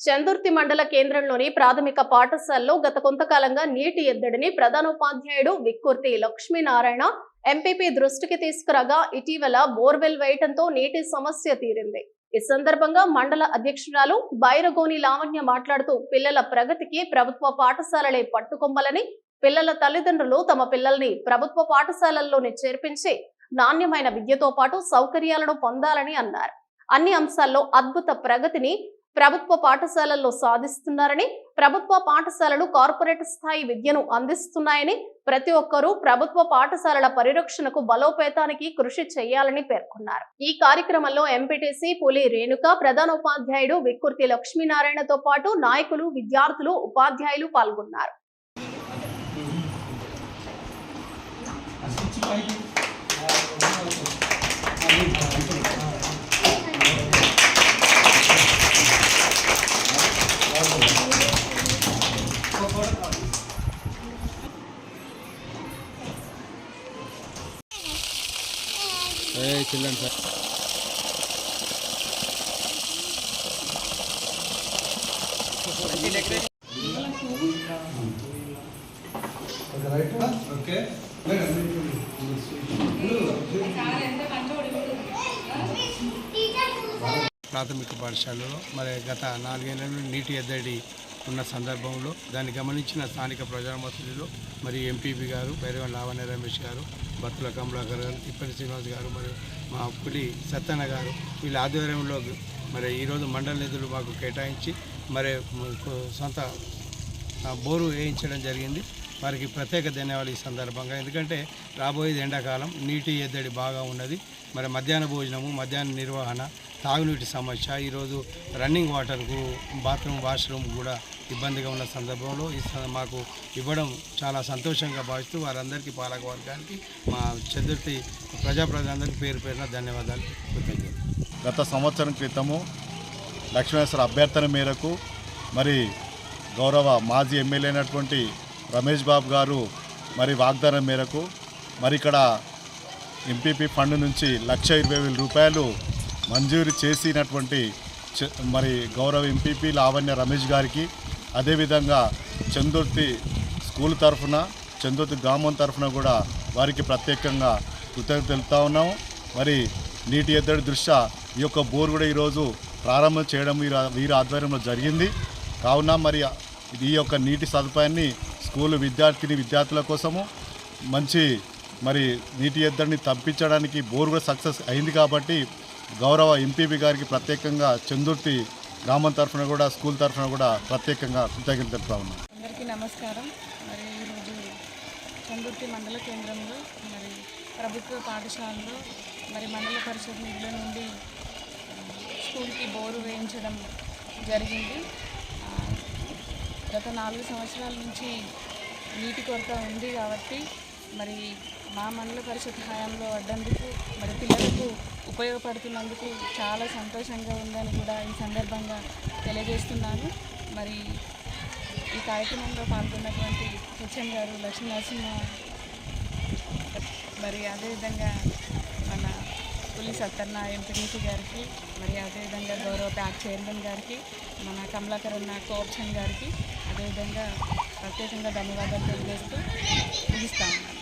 చందుర్తి మండల కేంద్రంలోని ప్రాథమిక పాఠశాలలో గత కొంతకాలంగా నీటి ఎద్దడిని ప్రధానోపాధ్యాయుడు విక్కుర్తి లక్ష్మీనారాయణ ఎంపీపీ దృష్టికి తీసుకురాగా ఇటీవల బోర్వెల్ వేయటంతో నీటి సమస్య తీరింది. ఈ సందర్భంగా మండల అధ్యక్షురాలు బైరగోని లావణ్య మాట్లాడుతూ పిల్లల ప్రగతికి ప్రభుత్వ పాఠశాలలే పట్టుకొమ్మలని పిల్లల తల్లిదండ్రులు తమ పిల్లల్ని ప్రభుత్వ పాఠశాలల్లోనే చేర్పించి నాణ్యమైన విద్యతో పాటు సౌకర్యాలను పొందాలని అన్నారు. అన్ని అంశాల్లో అద్భుత ప్రగతిని ప్రభుత్వ పాఠశాలల్లో సాధిస్తున్నారని ప్రభుత్వ పాఠశాలలు కార్పొరేట్ స్థాయి విద్యను అందిస్తున్నాయని ప్రతి ఒక్కరూ ప్రభుత్వ పాఠశాలల పరిరక్షణకు బలోపేతానికి కృషి చేయాలని పేర్కొన్నారు. ఈ కార్యక్రమంలో ఎంపీటీసీ పులి రేణుక ప్రధానోపాధ్యాయుడు వికృతి లక్ష్మీనారాయణతో పాటు నాయకులు విద్యార్థులు ఉపాధ్యాయులు పాల్గొన్నారు. ఏ చిల్లండి సార్. ప్రాథమిక పాఠశాలలో మరి గత నాలుగేళ్ళ నుండి నీటి ఎద్దడి ఉన్న సందర్భంలో దాన్ని గమనించిన స్థానిక ప్రజామతులు మరి ఎంపీపీ గారు భైరవ లావణ్య రమేష్ గారు భక్తుల కమలాకర్ గారు తిప్పటి శ్రీనివాస్ గారు మరియు మా పులి సత్తన్న గారు వీళ్ళ ఆధ్వర్యంలో మరి ఈరోజు మండల నిధులు మాకు కేటాయించి మరి సొంత బోరు వేయించడం జరిగింది. వారికి ప్రత్యేక ధన్యవాదాలు ఈ సందర్భంగా. ఎందుకంటే రాబోయేది ఎండాకాలం నీటి ఎద్దడి బాగా ఉన్నది. మరి మధ్యాహ్న భోజనము మధ్యాహ్న నిర్వహణ తాగునీటి సమస్య ఈరోజు రన్నింగ్ వాటర్కు బాత్రూమ్ వాష్రూమ్ కూడా ఇబ్బందిగా ఉన్న సందర్భంలో ఈ మాకు ఇవ్వడం చాలా సంతోషంగా భావిస్తూ వారందరికీ పాలకవర్గానికి మా చతుర్థి ప్రజాప్రతినిధులందరికీ పేరు పేరున ధన్యవాదాలు. కృతజ్ఞతలు గత సంవత్సరం క్రితము లక్ష్మణేశ్వర అభ్యర్థన మేరకు మరి గౌరవ మాజీ ఎమ్మెల్యే అయినటువంటి రమేష్ బాబు గారు మరి వాగ్దానం మేరకు మరి ఇక్కడ ఎంపీపీ ఫండ్ నుంచి లక్ష ఇరవై వేల రూపాయలు మంజూరు చేసినటువంటి చ- మరి గౌరవ ఎంపీపీ లావణ్య రమేష్ గారికి అదేవిధంగా చందుర్తి స్కూల్ తరఫున చందుర్తి గ్రామం తరఫున కూడా వారికి ప్రత్యేకంగా కృతజ్ఞత తెలుపుతా ఉన్నాము. మరి నీటి ఎద్దడి దృష్ట్యా ఈ యొక్క బోర్ కూడా ఈరోజు ప్రారంభం చేయడం వీరి వీరి ఆధ్వర్యంలో జరిగింది. కావున మరి ఈ యొక్క నీటి సదుపాయాన్ని స్కూల్ విద్యార్థిని విద్యార్థుల కోసము మంచి మరి నీటి ఎద్దడిని తప్పించడానికి బోర్ కూడా సక్సెస్ అయింది కాబట్టి గౌరవ ఎంపీపీ గారికి ప్రత్యేకంగా చందుర్తి గ్రామం తరఫున కూడా స్కూల్ తరఫున కూడా ప్రత్యేకంగా కృతజ్ఞత తెలుపుతా ఉన్నాం. అందరికీ నమస్కారం. మరి ఈరోజు చందుర్తి మండల కేంద్రంలో మరి ప్రభుత్వ పాఠశాలలో మరి మండల పరిషత్ నిధుల నుండి స్కూల్కి బోరు వేయించడం జరిగింది. గత నాలుగు సంవత్సరాల నుంచి నీటి కొరత ఉంది కాబట్టి మరి మా మండల పరిషత్ హయాంలో పడ్డందుకు మరి పిల్లలకు ఉపయోగపడుతున్నందుకు చాలా సంతోషంగా ఉందని కూడా ఈ సందర్భంగా తెలియజేస్తున్నాను. మరి ఈ కార్యక్రమంలో పాల్గొన్నటువంటి హెచ్ఎం గారు లక్ష్మీ నరసింహ మరి అదేవిధంగా మన పులి సత్తన్న ఎంపీడీసీ గారికి మరి అదేవిధంగా గౌరవ ప్యాక్ చైర్మన్ గారికి మన కమలాకర్ అన్న కోప్షన్ గారికి అదేవిధంగా ప్రత్యేకంగా ధన్యవాదాలు తెలియజేస్తూ ముగిస్తాను.